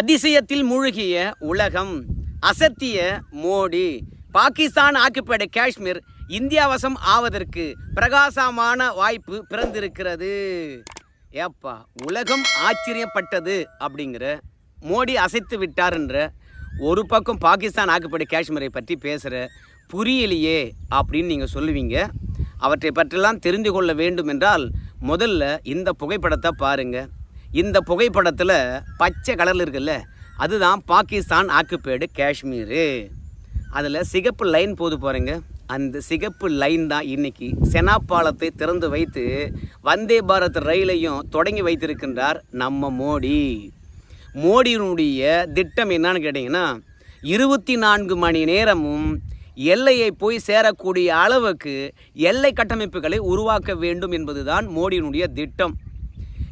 அதிசயத்தில் மூழ்கிய உலகம் அசத்திய மோடி. பாகிஸ்தான் ஆக்குப்பேட காஷ்மீர் இந்தியா வசம் ஆவதற்கு பிரகாசமான வாய்ப்பு பிறந்திருக்கிறது. ஏப்பா உலகம் ஆச்சரியப்பட்டது அப்படிங்கிற மோடி அசைத்து விட்டார்ன்ற ஒரு பக்கம் பாகிஸ்தான் ஆக்குப்பேட காஷ்மீரை பற்றி பேசுகிற புரியலையே அப்படின்னு நீங்கள் சொல்லுவீங்க. அவற்றை பற்றிலாம் தெரிந்து கொள்ள வேண்டும் என்றால் முதல்ல இந்த புகைப்படத்தை பாருங்கள் இந்த புகைப்படத்தில் பச்சை கலரில் இருக்குல்ல அதுதான் பாகிஸ்தான் ஆக்குப்பேடு காஷ்மீரு. அதில் சிகப்பு லைன் போது பாருங்க. அந்த சிகப்பு லைன் தான் இன்றைக்கி செனா பாலத்தை திறந்து வைத்து வந்தே பாரத் ரயிலையும் தொடங்கி வைத்திருக்கின்றார் நம்ம மோடி. மோடியினுடைய திட்டம் என்னன்னு கேட்டிங்கன்னா இருபத்தி நான்கு மணி நேரமும் எல்லையை போய் சேரக்கூடிய அளவுக்கு எல்லை கட்டமைப்புகளை உருவாக்க வேண்டும் என்பதுதான் மோடியினுடைய திட்டம்.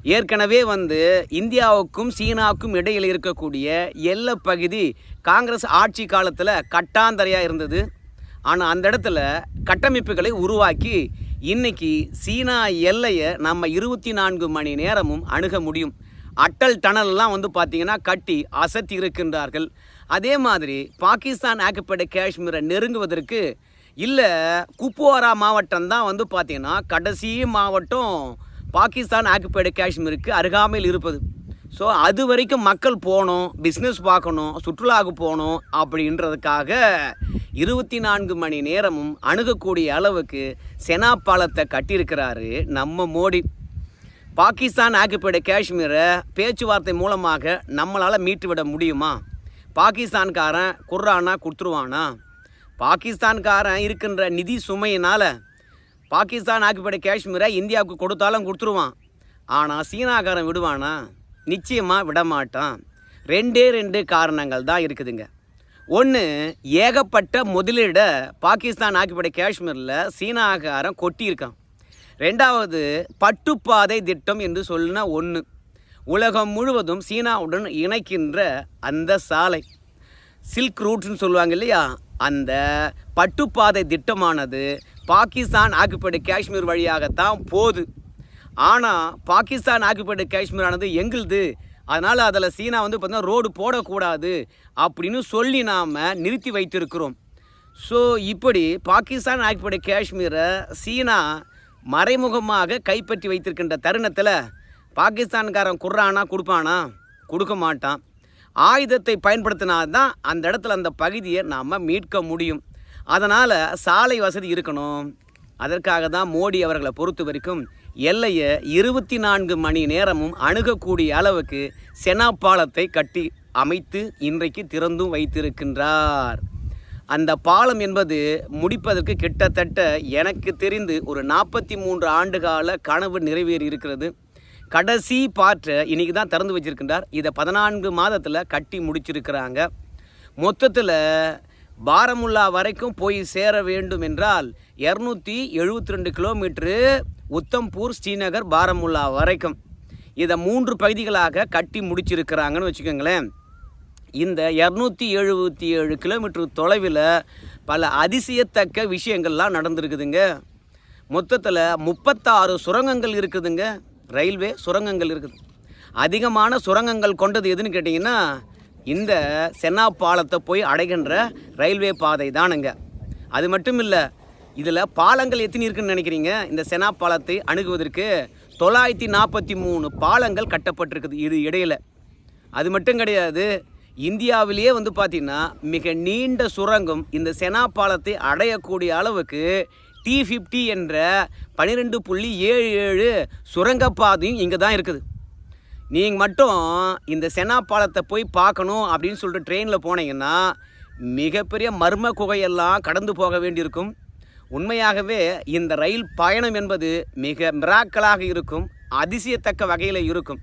ஏற்கனவே வந்து இந்தியாவுக்கும் சீனாவுக்கும் இடையில் இருக்கக்கூடிய எல்லை பகுதி காங்கிரஸ் ஆட்சி காலத்தில் கட்டாந்தரையாக இருந்தது. ஆனால் அந்த இடத்துல கட்டமைப்புகளை உருவாக்கி இன்னைக்கு சீனா எல்லையை நம்ம இருபத்தி நான்கு மணி நேரமும் அணுக முடியும். அட்டல் டனல்லாம் வந்து பார்த்திங்கன்னா கட்டி அசத்தி இருக்கின்றார்கள். அதே மாதிரி பாகிஸ்தான் ஆக்கப்பட்ட காஷ்மீரை நெருங்குவதற்கு இல்லை குப்வாரா மாவட்டம் தான் வந்து பார்த்திங்கன்னா கடைசி மாவட்டம் பாகிஸ்தான் ஆக்குப்பேடு காஷ்மீருக்கு அருகாமையில் இருப்பது. ஸோ அது வரைக்கும் மக்கள் போகணும் பிஸ்னஸ் பார்க்கணும் சுற்றுலாவுக்கு போகணும் அப்படின்றதுக்காக இருபத்தி நான்கு மணி நேரமும் அணுகக்கூடிய அளவுக்கு செனா பாலத்தை கட்டியிருக்கிறாரு நம்ம மோடி. பாகிஸ்தான் ஆக்குப்பைடு காஷ்மீரை பேச்சுவார்த்தை மூலமாக நம்மளால் மீட்டு விட முடியுமா? பாகிஸ்தான்காரன் குர்ரானா கொடுத்துருவானா? பாகிஸ்தான்காரன் இருக்கின்ற நிதி சுமையினால் பாகிஸ்தான் ஆக்குப்படை காஷ்மீரை இந்தியாவுக்கு கொடுத்தாலும் கொடுத்துருவான். ஆனால் சீனாக்காரன் விடுவானா? நிச்சயமாக விட மாட்டான் ரெண்டே ரெண்டு காரணங்கள் தான் இருக்குதுங்க. ஒன்று ஏகப்பட்ட முதலீட பாகிஸ்தான் ஆக்குப்பேட காஷ்மீரில் சீனாக்காரன் கொட்டியிருக்கான். ரெண்டாவது பட்டுப்பாதை திட்டம் என்று சொல்லின ஒன்று உலகம் முழுவதும் சீனாவுடன் இணைக்கின்ற அந்த சாலை. சில்க் ரூட்ஸ்னு சொல்லுவாங்க இல்லையா? அந்த பட்டுப்பாதை திட்டமானது பாகிஸ்தான் ஆக்குப்பைடு காஷ்மீர் வழியாகத்தான் போகுது. ஆனால் பாகிஸ்தான் ஆக்குப்பேடு காஷ்மீரானது எங்களுது. அதனால் அதில் சீனா வந்து பார்த்தீங்கன்னா ரோடு போடக்கூடாது அப்படின்னு சொல்லி நாம் நிறுத்தி வைத்திருக்கிறோம். ஸோ இப்படி பாகிஸ்தான் ஆக்குப்பேடு காஷ்மீரை சீனா மறைமுகமாக கைப்பற்றி வைத்திருக்கின்ற தருணத்தில் பாகிஸ்தான்காரன் குர்றானா கொடுப்பானா? கொடுக்க மாட்டான். ஆயுதத்தை பயன்படுத்தினா தான் அந்த இடத்துல அந்த பகுதியை நாம் மீட்க முடியும். அதனால் சாலை வசதி இருக்கணும். அதற்காக தான் மோடி அவர்களை பொறுத்த வரைக்கும் எல்லையை இருபத்தி நான்கு மணி நேரமும் அணுகக்கூடிய அளவுக்கு செனா பாலத்தை கட்டி அமைத்து இன்றைக்கு திறந்தும் வைத்திருக்கின்றார். அந்த பாலம் என்பது முடிப்பதற்கு கிட்டத்தட்ட எனக்கு தெரிந்து ஒரு நாற்பத்தி மூன்று ஆண்டு கால கனவு நிறைவேறி இருக்கிறது. கடைசி பாற்றை இன்றைக்கி தான் திறந்து வச்சிருக்கின்றார். இதை பதினான்கு மாதத்தில் கட்டி முடிச்சிருக்கிறாங்க. மொத்தத்தில் பாரமுல்லா வரைக்கும் போய் சேர வேண்டும் என்றால் இரநூத்தி எழுபத்தி ரெண்டு கிலோமீட்ரு உத்தம்பூர் ஸ்ரீநகர் பாரமுல்லா வரைக்கும். இதை மூன்று பகுதிகளாக கட்டி முடிச்சிருக்கிறாங்கன்னு வச்சுக்கோங்களேன். இந்த இரநூத்தி எழுபத்தி ஏழு கிலோமீட்டர் தொலைவில் பல அதிசயத்தக்க விஷயங்கள்லாம் நடந்திருக்குதுங்க. மொத்தத்தில் முப்பத்தாறு சுரங்கங்கள் இருக்குதுங்க. ரயில்வே சுரங்கங்கள் இருக்குது. அதிகமான சுரங்கங்கள் கொண்டது எதுன்னு கேட்டிங்கன்னா இந்த சென்னா பாலத்தை போய் அடைகின்ற ரயில்வே பாதை தானுங்க. அது மட்டும் இல்லை இதில் பாலங்கள் எத்தனை இருக்குன்னு நினைக்கிறீங்க? இந்த செனா பாலத்தை அணுகுவதற்கு தொள்ளாயிரத்தி நாற்பத்தி மூணு பாலங்கள் கட்டப்பட்டிருக்குது இது இடையில. அது மட்டும் கிடையாது இந்தியாவிலேயே வந்து பார்த்திங்கன்னா மிக நீண்ட சுரங்கம் இந்த செனா பாலத்தை அடையக்கூடிய அளவுக்கு டி ஃபிஃப்டி என்ற பன்னிரெண்டு புள்ளி ஏழு ஏழு சுரங்கப்பாதையும் இங்கே தான் இருக்குது. நீங்கள் மட்டும் இந்த செனா பாலத்தை போய் பார்க்கணும் அப்படின்னு சொல்லிட்டு ட்ரெயினில் போனீங்கன்னா மிகப்பெரிய மர்ம குகையெல்லாம் கடந்து போக வேண்டியிருக்கும். உண்மையாகவே இந்த ரயில் பயணம் என்பது மிக மிராக்கலாக இருக்கும் அதிசயத்தக்க வகையில் இருக்கும்.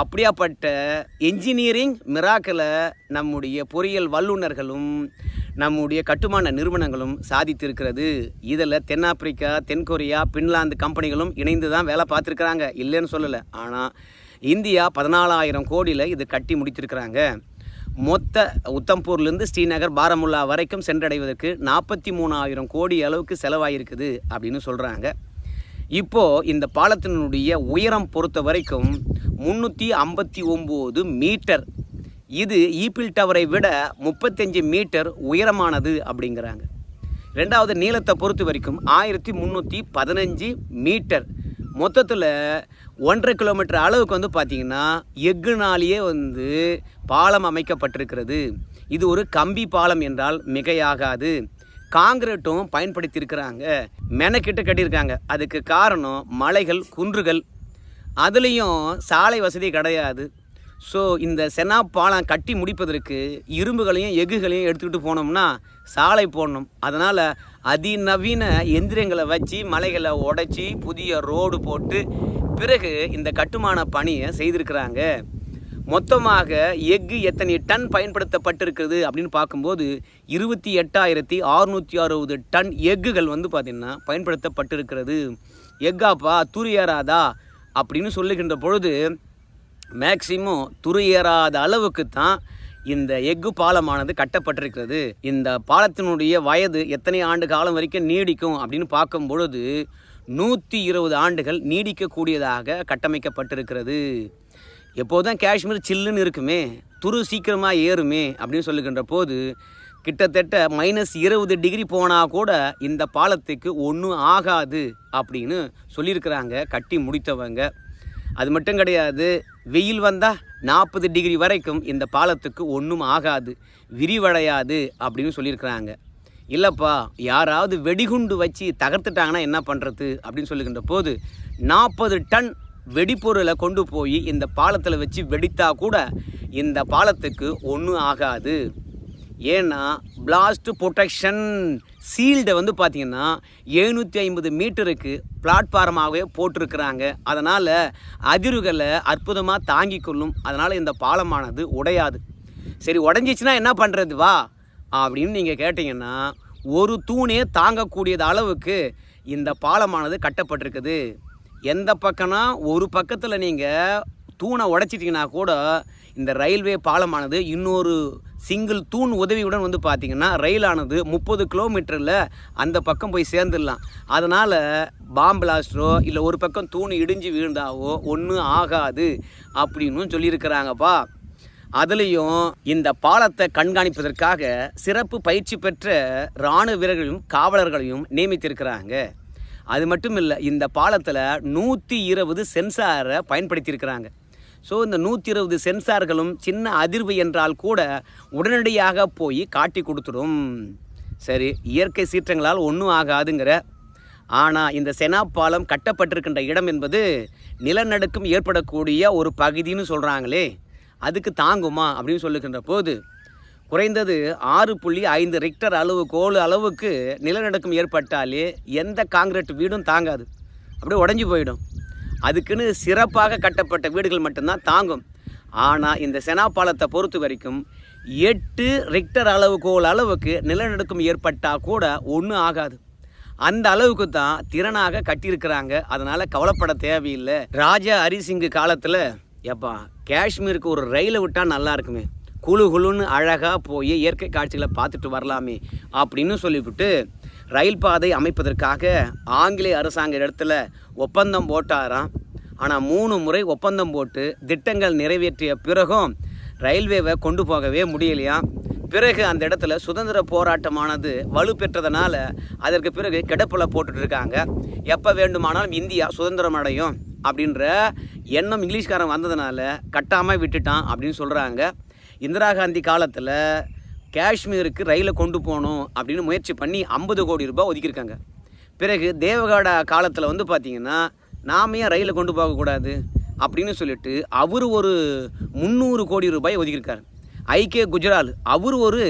அப்படியாப்பட்ட என்ஜினியரிங் மிராக்கலை நம்முடைய பொறியியல் வல்லுநர்களும் நம்முடைய கட்டுமான நிறுவனங்களும் சாதித்திருக்கிறது. இதில் தென்னாப்பிரிக்கா தென்கொரியா பின்லாந்து கம்பெனிகளும் இணைந்து தான் வேலை பார்த்துருக்குறாங்க. இல்லைன்னு சொல்லலை. ஆனால் இந்தியா பதினாலாயிரம் கோடியில் இது கட்டி முடித்திருக்கிறாங்க. மொத்த உத்தம்பூர்லேருந்து ஸ்ரீநகர் பாரமுல்லா வரைக்கும் சென்றடைவதற்கு நாற்பத்தி மூணாயிரம் கோடி அளவுக்கு செலவாயிருக்குது அப்படின்னு சொல்கிறாங்க இப்போது இந்த பாலத்தினுடைய உயரம் பொறுத்த வரைக்கும் முந்நூற்றி ஐம்பத்தி ஒம்பது மீட்டர். இது ஈப்பிள் டவரை விட முப்பத்தஞ்சு மீட்டர் உயரமானது அப்படிங்கிறாங்க. ரெண்டாவது நீளத்தை பொறுத்த வரைக்கும் ஆயிரத்தி முந்நூற்றி பதினஞ்சு மீட்டர். மொத்தத்தில் ஒன்றரை கிலோமீட்டர் அளவுக்கு வந்து பார்த்திங்கன்னா எஃகுனாலேயே வந்து பாலம் அமைக்கப்பட்டிருக்கிறது. இது ஒரு கம்பி பாலம் என்றால் மிகையாகாது. காங்கிரீட்டும் பயன்படுத்தியிருக்கிறாங்க. மெனக்கிட்டு கட்டியிருக்காங்க. அதுக்கு காரணம் மலைகள் குன்றுகள். அதுலேயும் சாலை வசதி கிடையாது. ஸோ இந்த செனா பாலம் கட்டி முடிப்பதற்கு இரும்புகளையும் எஃகுகளையும் எடுத்துக்கிட்டு போனோம்னா சாலை போடணும். அதனால் அதிநவீன எந்திரங்களை வச்சு மலைகளை உடைச்சி புதிய ரோடு போட்டு பிறகு இந்த கட்டுமான பணியை செய்திருக்கிறாங்க. மொத்தமாக எஃகு எத்தனை டன் பயன்படுத்தப்பட்டிருக்கிறது அப்படின்னு பார்க்கும்போது இருபத்தி எட்டாயிரத்தி அறுநூற்றி அறுபது டன் எஃகுகள் வந்து பார்த்திங்கன்னா பயன்படுத்தப்பட்டிருக்கிறது. எஃகாப்பா தூரியாராதா அப்படின்னு சொல்லுகின்ற பொழுது மேக்சிமம் துறையேறாத அளவுக்கு தான் இந்த எஃகு பாலமானது கட்டப்பட்டிருக்கிறது. இந்த பாலத்தினுடைய வயது எத்தனை ஆண்டு காலம் வரைக்கும் நீடிக்கும் அப்படின்னு பார்க்கும் பொழுது நூற்றி இருபது ஆண்டுகள் நீடிக்கக்கூடியதாக கட்டமைக்கப்பட்டிருக்கிறது. எப்போதும் காஷ்மீர் சில்லுன்னு இருக்குமே துரு சீக்கிரமாக ஏறுமே அப்படின்னு சொல்லுகின்ற போது கிட்டத்தட்ட மைனஸ் இருபது டிகிரி போனால் கூட இந்த பாலத்துக்கு ஒன்றும் ஆகாது அப்படின்னு சொல்லியிருக்கிறாங்க கட்டி முடித்தவங்க. அது மட்டும் கிடையாது வெயில் வந்தால் நாற்பது டிகிரி வரைக்கும் இந்த பாலத்துக்கு ஒன்றும் ஆகாது விரிவடையாது அப்படின்னு சொல்லியிருக்கிறாங்க. இல்லைப்பா யாராவது வெடிகுண்டு வச்சு தகர்த்துட்டாங்கன்னா என்ன பண்ணுறது அப்படின்னு சொல்லுகின்ற போது நாற்பது டன் வெடிப்பொருளை கொண்டு போய் இந்த பாலத்தில் வச்சு வெடித்தா கூட இந்த பாலத்துக்கு ஒன்றும் ஆகாது. ஏன்னா பிளாஸ்ட் ப்ரொடெக்ஷன் சீல்டை வந்து பார்த்திங்கன்னா எழுநூற்றி ஐம்பது மீட்டருக்கு பிளாட்ஃபார்மாகவே போட்டிருக்கிறாங்க. அதனால் அதிர்வுகளை அற்புதமாக தாங்கி கொள்ளும். அதனால் இந்த பாலமானது உடையாது. சரி உடஞ்சிச்சுன்னா என்ன பண்ணுறது வா அப்படின்னு நீங்கள் கேட்டிங்கன்னா ஒரு தூணே தாங்கக்கூடியது அளவுக்கு இந்த பாலமானது கட்டப்பட்டிருக்குது. எந்த பக்கம்னா ஒரு பக்கத்தில் நீங்கள் தூணை உடைச்சிட்டிங்கன்னா கூட இந்த ரயில்வே பாலமானது இன்னொரு சிங்கிள் தூண் உதவியுடன் வந்து பார்த்திங்கன்னா ரயிலானது முப்பது கிலோமீட்டரில் அந்த பக்கம் போய் சேர்ந்துடலாம். அதனால் பாம்பிளாஸ்டரோ இல்லை ஒரு பக்கம் தூண் இடிஞ்சு வீழ்ந்தாவோ ஒன்றும் ஆகாது அப்படின்னு சொல்லியிருக்கிறாங்கப்பா. அதுலேயும் இந்த பாலத்தை கண்காணிப்பதற்காக சிறப்பு பயிற்சி பெற்ற இராணுவ வீரர்களையும் காவலர்களையும் நியமித்திருக்கிறாங்க. அது மட்டும் இல்லை இந்த பாலத்தில் நூற்றி இருபது சென்சாரை பயன்படுத்தியிருக்கிறாங்க. ஸோ இந்த நூற்றி இருபது சென்சார்களும் சின்ன அதிர்வு என்றால் கூட உடனடியாக போய் காட்டி கொடுத்துடும். சரி இயற்கை சீற்றங்களால் ஒன்றும் ஆகாதுங்கிற. ஆனால் இந்த செனா பாலம் கட்டப்பட்டிருக்கின்ற இடம் என்பது நிலநடுக்கம் ஏற்படக்கூடிய ஒரு பகுதின்னு சொல்கிறாங்களே அதுக்கு தாங்குமா அப்படின்னு சொல்லுகின்ற போது குறைந்தது ஆறு புள்ளி ஐந்து ரிக்டர் அளவு கோல் அளவுக்கு நிலநடுக்கம் ஏற்பட்டாலே எந்த காங்கிரீட் வீடும் தாங்காது. அப்படியே உடஞ்சி போயிடும். அதுக்குன்னு சிறப்பாக கட்டப்பட்ட வீடுகள் மட்டும்தான் தாங்கும். ஆனால் இந்த செனாப்பாலத்தை பொறுத்த வரைக்கும் எட்டு ரிக்டர் அளவுகோல் அளவுக்கு நிலநடுக்கம் ஏற்பட்டால் கூட ஒன்றும் ஆகாது. அந்த அளவுக்கு தான் திறனாக கட்டியிருக்கிறாங்க. அதனால் கவலைப்பட தேவையில்லை. ராஜா ஹரிசிங்கு காலத்தில் எப்பா காஷ்மீருக்கு ஒரு ரயிலை விட்டால் நல்லா இருக்குமே. குழு குழுன்னு அழகாக போய் இயற்கை காட்சிகளை பார்த்துட்டு வரலாமே அப்படின்னு சொல்லிவிட்டு ரயில் பாதை அமைப்பதற்காக ஆங்கிலேய அரசாங்க இடத்துல ஒப்பந்தம் போட்டாராம். ஆனால் மூணு முறை ஒப்பந்தம் போட்டு திட்டங்கள் நிறைவேற்றிய பிறகும் ரயில்வேவை கொண்டு போகவே முடியலையாம் பிறகு அந்த இடத்துல சுதந்திர போராட்டமானது வலுப்பெற்றதுனால அதற்கு பிறகு கிடப்பில் போட்டுட்டு இருக்காங்க எப்போ வேண்டுமானாலும் இந்தியா சுதந்திரம் அடையும் அப்படின்ற எண்ணம் இங்கிலீஷ்காரன் வந்ததுனால கட்டாமல் விட்டுட்டான் அப்படின்னு சொல்கிறாங்க இந்திரா காந்தி காலத்தில் காஷ்மீருக்கு ரயிலை கொண்டு போகணும் அப்படின்னு முயற்சி பண்ணி ஐம்பது கோடி ரூபாய் ஒதுக்கியிருக்காங்க. பிறகு தேவகாடா காலத்தில் வந்து பார்த்திங்கன்னா நாம ஏன் ரயிலை கொண்டு போகக்கூடாது அப்படின்னு சொல்லிட்டு அவர் ஒரு முந்நூறு கோடி ரூபாய் ஒதுக்கியிருக்காரு. ஐக்கிய குஜரால் அவர் ஒரு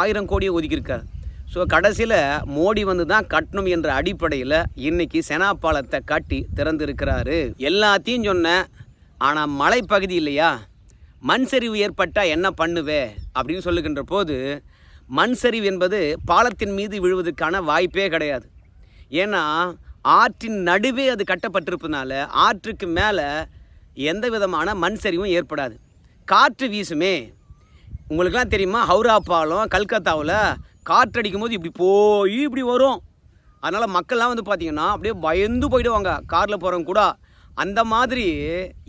ஆயிரம் கோடியை ஒதுக்கியிருக்கார். ஸோ கடைசியில் மோடி வந்து தான் கட்டணும் என்ற அடிப்படையில் இன்றைக்கி செனாப்பாலத்தை கட்டி திறந்திருக்கிறாரு. எல்லாத்தையும் சொன்னேன் ஆனால் மலைப்பகுதி இல்லையா? மண் சரிவு ஏற்பட்டால் என்ன பண்ணுவே? அப்படின்னு சொல்லுகின்ற போது மண் சரிவு என்பது பாலத்தின் மீது விழுவதற்கான வாய்ப்பே கிடையாது. ஏன்னா ஆற்றின் நடுவே அது கட்டப்பட்டிருப்பதுனால ஆற்றுக்கு மேலே எந்த விதமான மண் சரிவும் ஏற்படாது. காற்று வீசுமே. உங்களுக்கெல்லாம் தெரியுமா? ஹவுரா பாலம் கல்கத்தாவில் காற்றடிக்கும் போது இப்படி போய் இப்படி வரும். அதனால் மக்கள்லாம் வந்து பார்த்திங்கன்னா அப்படியே பயந்து போயிடுவாங்க. காரில் போகிறவங்க கூட அந்த மாதிரி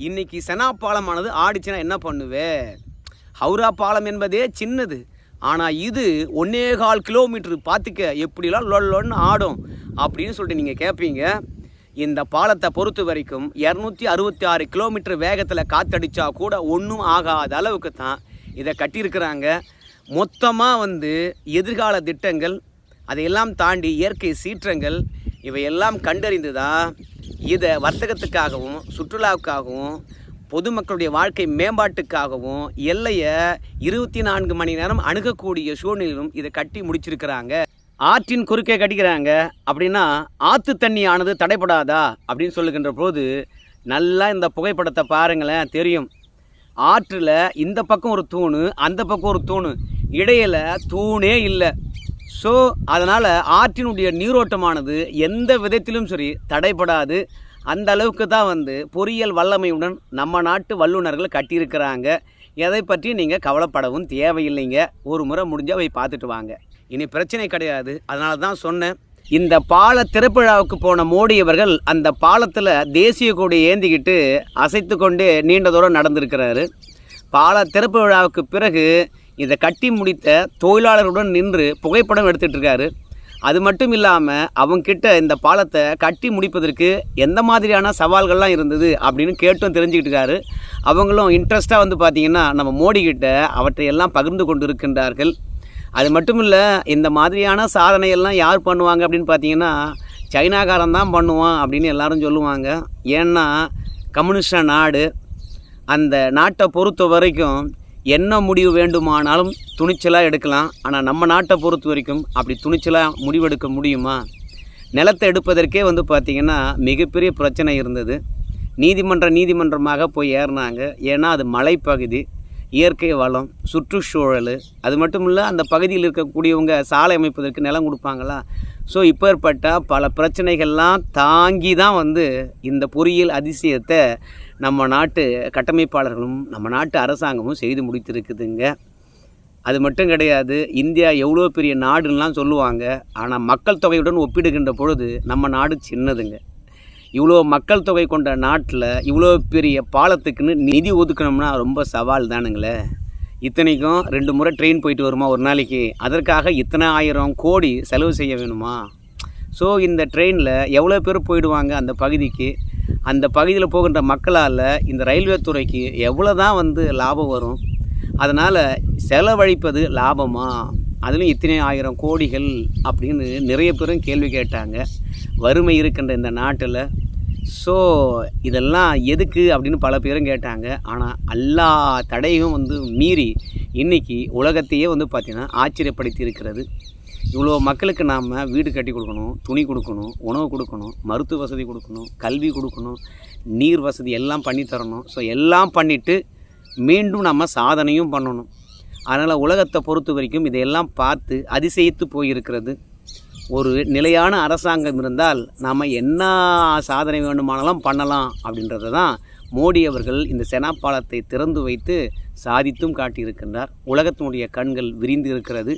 இன்னைக்கு செனா பாலமானது ஆடிச்சுன்னா என்ன பண்ணுவே? ஹவுரா பாலம் என்பதே சின்னது. ஆனால் இது ஒன்னே கால் கிலோமீட்டர். பார்த்துக்க எப்படிலாம் லொல்லொன்னு ஆடும் அப்படின்னு சொல்லிட்டு நீங்கள் கேட்பீங்க இந்த பாலத்தை பொறுத்த வரைக்கும் இரநூத்தி அறுபத்தி ஆறு கிலோமீட்டர் வேகத்தில் காத்தடிச்சா கூட ஒன்றும் ஆகாத அளவுக்கு தான் இதை கட்டியிருக்கிறாங்க. மொத்தமாக வந்து எதிர்கால திட்டங்கள் அதையெல்லாம் தாண்டி இயற்கை சீற்றங்கள் இவையெல்லாம் கண்டறிந்து தான் இதை வர்த்தகத்துக்காகவும் சுற்றுலாவுக்காகவும் பொதுமக்களுடைய வாழ்க்கை மேம்பாட்டுக்காகவும் எல்லையை இருபத்தி நான்கு மணி நேரம் அணுகக்கூடிய சூழ்நிலையிலும் இதை கட்டி முடிச்சிருக்கிறாங்க. ஆற்றின் குறுக்கே கட்டிக்கிறாங்க அப்படின்னா ஆற்று தண்ணி ஆனது தடைப்படாதா அப்படின்னு சொல்லுகின்ற போது நல்லா இந்த புகைப்படத்தை பாருங்களேன் தெரியும். ஆற்றில் இந்த பக்கம் ஒரு தூணு அந்த பக்கம் ஒரு தூணு. இடையில தூணே இல்லை. ஸோ அதனால் ஆற்றினுடைய நீரோட்டமானது எந்த விதத்திலும் சரி தடைப்படாது அந்த அளவுக்கு தான் வந்து பொறியியல் வல்லமையுடன் நம்ம நாட்டு வல்லுநர்கள் கட்டியிருக்கிறாங்க. எதை பற்றி நீங்கள் கவலைப்படவும் தேவையில்லைங்க. ஒரு முறை முடிஞ்சால் போய் பார்த்துட்டு வாங்க. இனி பிரச்சனை கிடையாது. அதனால தான் சொன்னேன். இந்த பால திறப்பிழாவுக்கு போன மோடி அவர்கள் அந்த பாலத்தில் தேசிய கொடி ஏந்திக்கிட்டு அசைத்து கொண்டே நீண்ட தூரம் நடந்திருக்கிறாரு. பால திறப்பு விழாவுக்கு பிறகு இதை கட்டி முடித்த தொழிலாளருடன் நின்று புகைப்படம் எடுத்துகிட்ருக்காரு அது மட்டும் இல்லாமல் அவங்கக்கிட்ட இந்த பாலத்தை கட்டி முடிப்பதற்கு எந்த மாதிரியான சவால்கள்லாம் இருந்தது அப்படின்னு கேட்டும் தெரிஞ்சுக்கிட்டுருக்காரு. அவங்களும் இன்ட்ரெஸ்ட்டாக வந்து பார்த்திங்கன்னா நம்ம மோடி அவற்றையெல்லாம் பகிர்ந்து கொண்டு இருக்கின்றார்கள் அது மட்டும் இல்லை இந்த மாதிரியான சாதனையெல்லாம் யார் பண்ணுவாங்க அப்படின்னு பார்த்தீங்கன்னா சைனாக்காரன் தான் பண்ணுவான் அப்படின்னு எல்லாரும் சொல்லுவாங்க. ஏன்னா கம்யூனிஸ்ட நாடு அந்த நாட்டை பொறுத்த வரைக்கும் என்ன முடிவு வேண்டுமானாலும் துணிச்சலாக எடுக்கலாம். ஆனால் நம்ம நாட்டை பொறுத்த வரைக்கும் அப்படி துணிச்சலாக முடிவெடுக்க முடியுமா? நிலத்தை எடுப்பதற்கே வந்து பார்த்திங்கன்னா மிகப்பெரிய பிரச்சனை இருந்தது. நீதிமன்ற நீதிமன்றமாக போய் ஏறினாங்க. ஏன்னா அது மலைப்பகுதி. இயற்கை வளம் சுற்றுச்சூழல் அது மட்டும் இல்லை அந்த பகுதியில் இருக்கக்கூடியவங்க சாலை அமைப்பதற்கு நிலம் கொடுப்பாங்களா? ஸோ இப்பேற்பட்ட பல பிரச்சனைகள்லாம் தாங்கி தான் வந்து இந்த பொறியியல் அதிசயத்தை நம்ம நாட்டு கட்டமைப்பாளர்களும் நம்ம நாட்டு அரசாங்கமும் செய்து முடித்திருக்குதுங்க. அது மட்டும் கிடையாது இந்தியா எவ்வளோ பெரிய நாடுன்னெலாம் சொல்லுவாங்க. ஆனால் மக்கள் தொகையுடன் ஒப்பிடுகின்ற பொழுது நம்ம நாடு சின்னதுங்க. இவ்வளோ மக்கள் தொகை கொண்ட நாட்டில் இவ்வளோ பெரிய பாலத்துக்குன்னு நிதி ஒதுக்கணும்னா ரொம்ப சவால் தானுங்களே. இத்தனைக்கும் ரெண்டு முறை ட்ரெயின் போயிட்டு வருமா ஒரு நாளைக்கு? அதற்காக இத்தனை ஆயிரம் கோடி செலவு செய்ய வேணுமா? ஸோ இந்த ட்ரெயினில் எவ்வளோ பேர் போயிடுவாங்க அந்த பகுதிக்கு? அந்த பகுதியில் போகின்ற மக்களால் இந்த ரயில்வே துறைக்கு எவ்வளோ தான் வந்து லாபம் வரும்? அதனால் செலவழிப்பது லாபமா? அதுலேயும் இத்தனை ஆயிரம் கோடிகள் அப்படின்னு நிறைய பேரும் கேள்வி கேட்டாங்க. வறுமை இருக்கின்ற இந்த நாட்டில் ஸோ இதெல்லாம் எதுக்கு அப்படின்னு பல பேரும் கேட்டாங்க. ஆனால் எல்லா தடையும் வந்து மீறி இன்றைக்கி உலகத்தையே வந்து பார்த்திங்கன்னா ஆச்சரியப்படுத்தி இருக்கிறது இவ்வளோ மக்களுக்கு நாம் வீடு கட்டி கொடுக்கணும் துணி கொடுக்கணும் உணவு கொடுக்கணும் மருத்துவ வசதி கொடுக்கணும் கல்வி கொடுக்கணும் நீர் வசதி எல்லாம் பண்ணி தரணும். ஸோ எல்லாம் பண்ணிவிட்டு மீண்டும் நம்ம சாதனையும் பண்ணணும். அதனால் உலகத்தை பொறுத்த வரைக்கும் இதையெல்லாம் பார்த்து அதிசயித்து போயிருக்கிறது. ஒரு நிலையான அரசாங்கம் இருந்தால் நாம் என்ன சாதனை வேண்டுமானாலும் பண்ணலாம் அப்படின்றத தான் மோடி அவர்கள் இந்த செனா பாலத்தை திறந்து வைத்து சாதித்தும் காட்டியிருக்கின்றார். உலகத்தினுடைய கண்கள் விரிந்து இருக்கிறது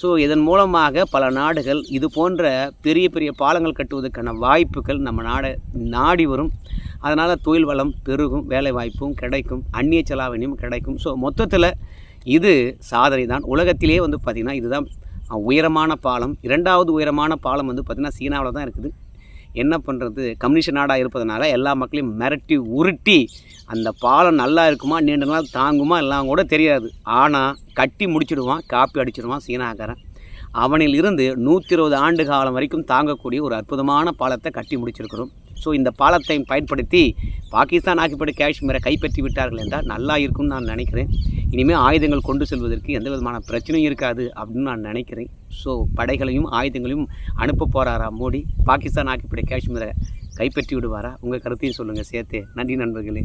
ஸோ இதன் மூலமாக பல நாடுகள் இது போன்ற பெரிய பெரிய பாலங்கள் கட்டுவதற்கான வாய்ப்புகள் நம்ம நாட நாடி வரும். அதனால் தொழில் வளம் பெருகும் வேலை வாய்ப்பும் கிடைக்கும் அந்நிய செலாவணியும் கிடைக்கும். ஸோ மொத்தத்தில் இது சாதனை தான் உலகத்திலே வந்து பார்த்திங்கன்னா இதுதான் உயரமான பாலம் இரண்டாவது உயரமான பாலம் வந்து பார்த்திங்கன்னா சீனாவில் தான் இருக்குது. என்ன பண்ணுறது கம்யூனிஸ்ட் நாடாக இருப்பதனால எல்லா மக்களையும் மிரட்டி உருட்டி அந்த பாலம் நல்லா இருக்குமா நீண்ட நாள் தாங்குமா எல்லாம் கூட தெரியாது. ஆனால் கட்டி முடிச்சுடுவான் காப்பி அடிச்சிடுவான் சீனாக்காரன். அவனில் இருந்து நூற்றி இருபது ஆண்டு காலம் வரைக்கும் தாங்கக்கூடிய ஒரு அற்புதமான பாலத்தை கட்டி முடிச்சிருக்கிறோம். ஸோ இந்த பாலத்தை பயன்படுத்தி பாகிஸ்தான் ஆக்கிப்பட்ட காஷ்மீரை கைப்பற்றி விட்டார்கள் என்றால் நல்லா இருக்கும்னு நான் நினைக்கிறேன். இனிமேல் ஆயுதங்கள் கொண்டு செல்வதற்கு எந்த விதமான பிரச்சனையும் இருக்காது அப்படின்னு நான் நினைக்கிறேன். ஸோ படைகளையும் ஆயுதங்களையும் அனுப்ப போகிறாரா மோடி? பாகிஸ்தான் ஆக்கிப்பட்ட காஷ்மீரை கைப்பற்றி விடுவாரா? உங்கள் கருத்தையும் சொல்லுங்கள் சேர்த்தே. நன்றி நண்பர்களே.